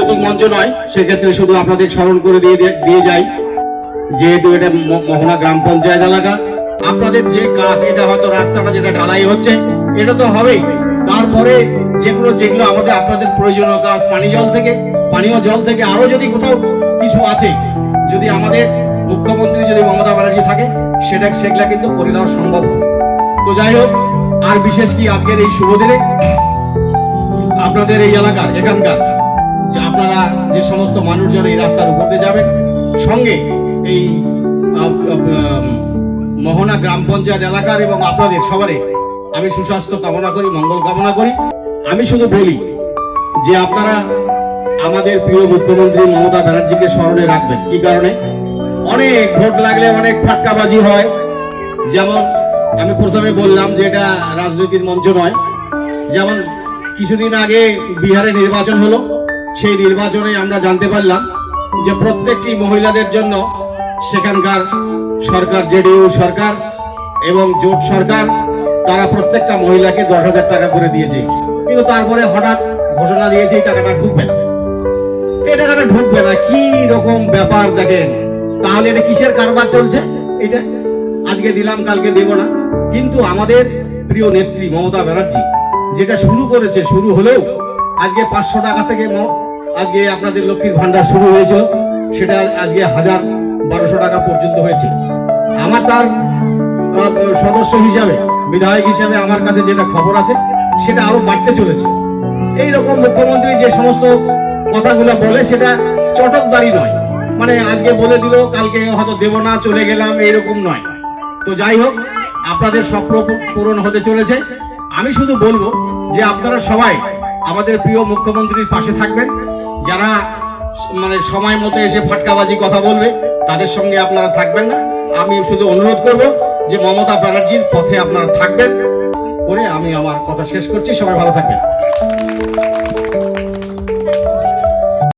রাজনৈতিক মঞ্চ নয়, সেক্ষেত্রে শুধু আপনাদের স্মরণ করে দিয়ে দিয়ে যাই। যেহেতু এটা মোহনা গ্রাম পঞ্চায়েত এলাকা, আপনাদের যে কাজ, এটা হয়তো রাস্তাটা যেটা ঢালাই হচ্ছে, এটা তো হবেই। তারপরে যেগুলো যেগুলো আমাদের আপনাদের প্রয়োজনীয় কাজ, পানি জল থেকে, পানীয় জল থেকে আরও যদি কোথাও কিছু আছে, যদি আমাদের মুখ্যমন্ত্রী যদি মমতা ব্যানার্জি থাকে, সেটা, সেগুলা কিন্তু করে দেওয়া সম্ভব তো যাই হোক, আর বিশেষ কি আজকের এই শুভ দিনে? আপনাদের এই এলাকার, এখানকার। আপনারা যে সমস্ত মানুষজন এই রাস্তার উপর যাবেন, সঙ্গে এই মোহনা গ্রাম পঞ্চায়েত এলাকার এবং আপনাদের সবারই আমি সুস্বাস্থ্য কামনা করি, মঙ্গল কামনা করি। আমি শুধু বলি যে আপনারা আমাদের প্রিয় মুখ্যমন্ত্রী মমতা ব্যানার্জিকে স্মরণে রাখবেন। কি কারণে? অনেক ভোট লাগলে অনেক ফাটকাবাজি হয়। যেমন আমি প্রথমে বললাম যে এটা রাজনৈতিক মঞ্চ নয়। যেমন কিছুদিন আগে বিহারে নির্বাচন হলো। সেই নির্বাচনে আমরা জানতে পারলাম যে প্রত্যেকটি মহিলাদের জন্য সেখানকার সরকার, জেডিইউ সরকার এবং জোট সরকার, তারা প্রত্যেকটা মহিলাকে দশ হাজার টাকা করে দিয়েছে। কিন্তু তারপরে হঠাৎ ঘোষণা দিয়েছে এই টাকাটা ঢুকবে না। এই টাকাটা ঢুকবে না, কি রকম ব্যাপার দেখেন। তাহলে এটা কিসের কারবার চলছে? এটা আজকে দিলাম, কালকে দেব না। কিন্তু আমাদের প্রিয় নেত্রী মমতা ব্যানার্জি যেটা শুরু করেছে, শুরু হলেও আজকে পাঁচশো টাকা থেকে আজকে আপনাদের লক্ষ্মীর ভান্ডার শুরু হয়েছিল সেটা আজকে হাজার বারোশো টাকা পর্যন্ত হয়েছে। আমার তার সদস্য হিসাবে, বিধায়ক হিসাবে আমার কাছে যেটা খবর আছে, সেটা আরও বাড়তে চলেছে। এই রকম মুখ্যমন্ত্রী যে সমস্ত কথাগুলো বলে, সেটা চটকদারি নয়। মানে আজকে বলে দিল, কালকে হয়তো দেব না, চলে গেলাম, এইরকম নয়। তো যাই হোক, আপনাদের স্বপ্ন পূরণ হতে চলেছে। আমি শুধু বলব যে আপনারা সবাই আমাদের প্রিয় মুখ্যমন্ত্রীর পাশে থাকবেন। যারা মানে সময় মতো এসে ফাটকাবাজি কথা বলবে, তাদের সঙ্গে আপনারা থাকবেন না। আমি শুধু অনুরোধ করব যে মমতা ব্যানার্জির পথে আপনারা থাকবেন। করে আমি আমার কথা শেষ করছি। সবাই ভালো থাকবেন।